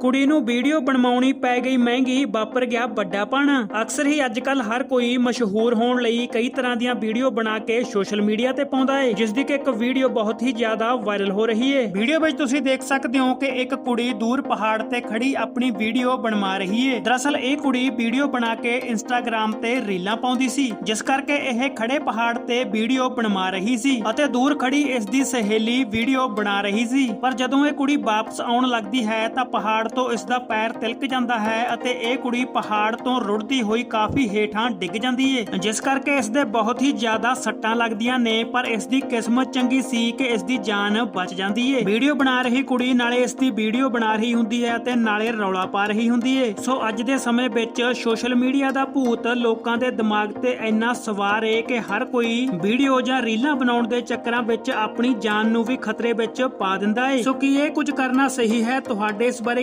ਕੁੜੀ ਨੂੰ ਵੀਡੀਓ ਬਣਵਾਉਣੀ ਪੈ ਗਈ ਮਹਿੰਗੀ, ਵਾਪਰ ਗਿਆ ਵੱਡਾ ਪਣ। ਅਕਸਰ ਹੀ ਅੱਜਕੱਲ ਹਰ ਕੋਈ ਮਸ਼ਹੂਰ ਹੋਣ ਲਈ ਕਈ ਤਰ੍ਹਾਂ ਦੀਆਂ ਵੀਡੀਓ ਬਣਾ ਕੇ ਸੋਸ਼ਲ ਮੀਡੀਆ ਤੇ ਪਾਉਂਦਾ ਏ, ਜਿਸ ਦੀ ਕਿ ਇੱਕ ਵੀਡੀਓ ਬਹੁਤ ਹੀ ਜ਼ਿਆਦਾ ਵਾਇਰਲ ਹੋ ਰਹੀ ਹੈ ਵੀਡੀਓ ਵਿੱਚ ਤੁਸੀਂ ਦੇਖ ਸਕਦੇ ਹੋ ਕਿ ਇੱਕ ਕੁੜੀ ਦੂਰ ਪਹਾੜ ਤੇ ਖੜੀ ਆਪਣੀ ਵੀਡੀਓ ਬਣਵਾ ਰਹੀ ਹੈ ਦਰਅਸਲ ਇਹ ਕੁੜੀ ਵੀਡੀਓ ਬਣਾ ਕੇ ਇੰਸਟਾਗ੍ਰam ਤੇ ਰੀਲਾਂ ਪਾਉਂਦੀ ਸੀ, ਜਿਸ ਕਰਕੇ ਇਹ ਖੜੇ ਪਹਾੜ ਤੇ ਵੀਡੀਓ ਬਣਵਾ ਰਹੀ ਸੀ ਅਤੇ ਦੂਰ ਖੜੀ ਇਸ ਦੀ ਸਹੇਲੀ ਵੀਡੀਓ ਬਣਾ ਰਹੀ ਸੀ। ਪਰ ਜਦੋਂ ਇਹ ਕੁੜੀ ਵਾਪਸ ਆਉਣ ਲੱਗਦੀ ਹੈ ਤਾਂ ਪਹਾੜ ਤੋਂ ਇਸ ਦਾ ਪੈਰ ਤਿਲਕ ਜਾਂਦਾ ਹੈ ਅਤੇ ਇਹ ਕੁੜੀ ਪਹਾੜ ਤੋਂ ਰੁੜਦੀ ਹੋਈ ਕਾਫੀ ਹੇਠਾਂ ਡਿੱਗ ਜਾਂਦੀ ਹੈ ਜਿਸ ਕਰਕੇ ਇਸ ਦੇ ਬਹੁਤ ਹੀ ਜ਼ਿਆਦਾ ਸੱਟਾਂ ਲੱਗਦੀਆਂ ਨੇ, ਪਰ ਇਸ ਦੀ ਕਿਸਮਤ ਚੰਗੀ ਸੀ ਕਿ ਇਸ ਦੀ ਜਾਨ ਬਚ ਜਾਂਦੀ ਹੈ ਵੀਡੀਓ ਬਣਾ ਰਹੀ ਕੁੜੀ ਨਾਲੇ ਇਸ ਦੀ ਵੀਡੀਓ ਬਣਾ ਰਹੀ ਹੁੰਦੀ ਹੈ ਤੇ ਨਾਲੇ ਰੌਲਾ ਪਾ ਰਹੀ ਹੁੰਦੀ ਹੈ ਸੋ ਅੱਜ ਦੇ ਸਮੇਂ ਵਿੱਚ ਸੋਸ਼ਲ ਮੀਡੀਆ ਦਾ ਭੂਤ ਲੋਕਾਂ ਦੇ ਦਿਮਾਗ ਤੇ ਇੰਨਾ ਸਵਾਰ ਏ ਕਿ ਹਰ ਕੋਈ ਵੀਡੀਓ ਜਾਂ ਰੀਲਾਂ ਬਣਾਉਣ ਦੇ ਚੱਕਰਾਂ ਵਿੱਚ ਆਪਣੀ ਜਾਨ ਨੂੰ ਵੀ ਖਤਰੇ ਵਿੱਚ ਪਾ ਦਿੰਦਾ ਏ। ਸੋ ਕੀ ਇਹ ਕੁਝ ਕਰਨਾ ਸਹੀ ਹੈ? ਤੁਹਾਡੇ ਇਸ ਬਾਰੇ